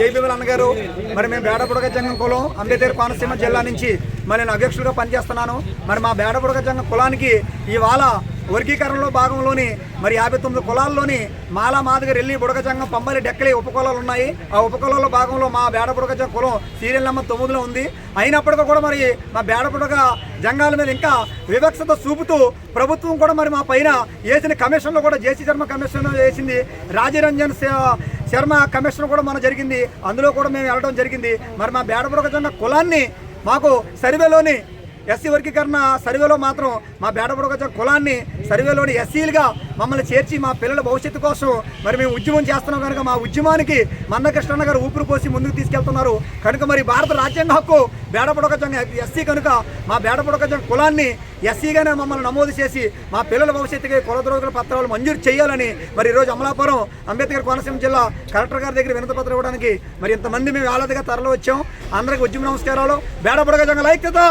జై భీమల అన్నగారు. మరి మేము బేడబుడగ జంగం కులం అంబేద్కర్ కోనసీమ జిల్లా నుంచి మరి నేను అధ్యక్షుడిగా పనిచేస్తున్నాను. మరి మా బేడబుడగ జంగం కులానికి ఇవాళ వర్గీకరణలో భాగంలోని మరి యాభై తొమ్మిది కులాల్లోని మాలా మాదిగ రెల్లి బుడగజంగం పంబలి డెక్కలి ఉపకులాలు ఉన్నాయి. ఆ ఉపకులాల్లో భాగంలో మా బేడ బుడగజంగ కులం సీరియల్ నెంబర్ తొమ్మిదిలో ఉంది. అయినప్పటికీ కూడా మరి మా బేడ బుడగ జంగాల మీద ఇంకా వివక్షత చూపుతూ ప్రభుత్వం కూడా మరి మా పైన వేసిన కమిషన్లో కూడా జేసీ శర్మ కమిషన్ వేసింది. రాజరంజన్ శర్మ కమిషన్ కూడా మన జరిగింది. అందులో కూడా మేము వెళ్ళడం జరిగింది. మరి మా బేడ కులాన్ని మాకు సర్వేలోని ఎస్సీ వర్గీకరణ సర్వేలో మాత్రం మా బేడబుడగ కులాన్ని సర్వేలోని ఎస్సీలుగా మమ్మల్ని చేర్చి మా పిల్లల భవిష్యత్తు కోసం మరి మేము ఉద్యమం చేస్తున్నాం కనుక మా ఉద్యమానికి మన్నకృష్ణ గారు ఊపిరి పోసి ముందుకు తీసుకెళ్తున్నారు. కనుక మరి భారత రాజ్యాంగ హక్కు బేడబుడగ ఎస్సీ కనుక మా బేడబుడగ కులాన్ని ఎస్సీగానే మమ్మల్ని నమోదు చేసి మా పిల్లల భవిష్యత్తుకి కులద్రోగుల పత్రాలు మంజూరు చేయాలని మరి ఈరోజు అమలాపురం అంబేద్కర్ కోనసీమ జిల్లా కలెక్టర్ గారి దగ్గర వినతి పత్రం ఇవ్వడానికి మరి ఇంతమంది మేము వేలాదిగా తరలి వచ్చాం అందరికి ఉద్యమ నమస్కారాలు. బేడబుడగ జంగ కదా